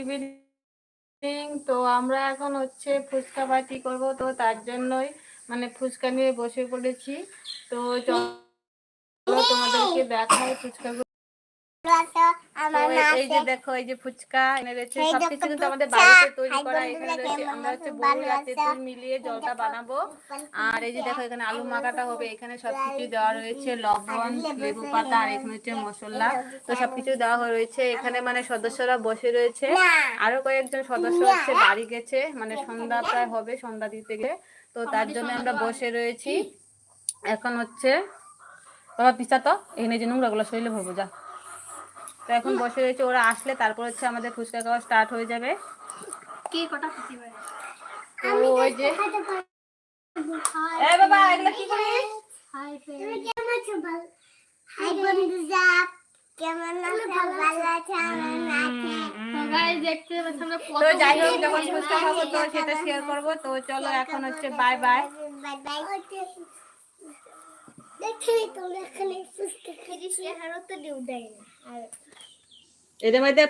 Evening তো আমরা এখন হচ্ছে ফুচকা পার্টি করব, তো তার জন্যই মানে ফুচকা নিয়ে বসে পড়েছি। তো চলো তোমাদেরকে দেখাই ফুচকা এই যে দেখো এই যে ফুচকা এনে রয়েছে সবকিছু কিন্তু আমাদের বাড়িতে তৈরি করা এখানে রয়েছে আমরা হচ্ছে বড়ি আর তেঁতুল মিলিয়ে জলটা বানাবো। আর এই যে দেখো এখানে আলু মাখাটা হবে এখানে সবকিছু দেওয়া রয়েছে লবণ লেবু পাতা আর এখানে হচ্ছে মশলা। তো সবকিছু দেওয়া রয়েছে এখানে মানে সদস্যরা বসে রয়েছে। আরও কয়েকজন সদস্য হচ্ছে বাড়ি গেছে মানে সন্ধ্যা প্রায় হবে সন্ধ্যা দিতে গেলে। তো তার জন্য আমরা বসে রয়েছি। এখন হচ্ছে বাবা পিসা তো এখানে যে নোংরাগুলো শরীরে ভরবো যা। তো এখন বসে রয়েছে ওরা আসলে তারপর হচ্ছে আমাদের ফুচকা খাওয়া স্টার্ট হয়ে যাবে। কি কটা তো ওই যে এ বাবা এগুলো কি করিস? হাই তুমি কেমন আছো? ভালো হাই বন্ধুরা কেমন আছো? ভালো আছো। তো যাই হোক যখন ফুচকা খাব তো সেটা শেয়ার করব। তো চলো এখন হচ্ছে বাই বাই বাই বাই দেখলি তোমরা এখানে সুস্থ খেয়ে হারো তো ডিউ দেয় আর এদের মধ্যে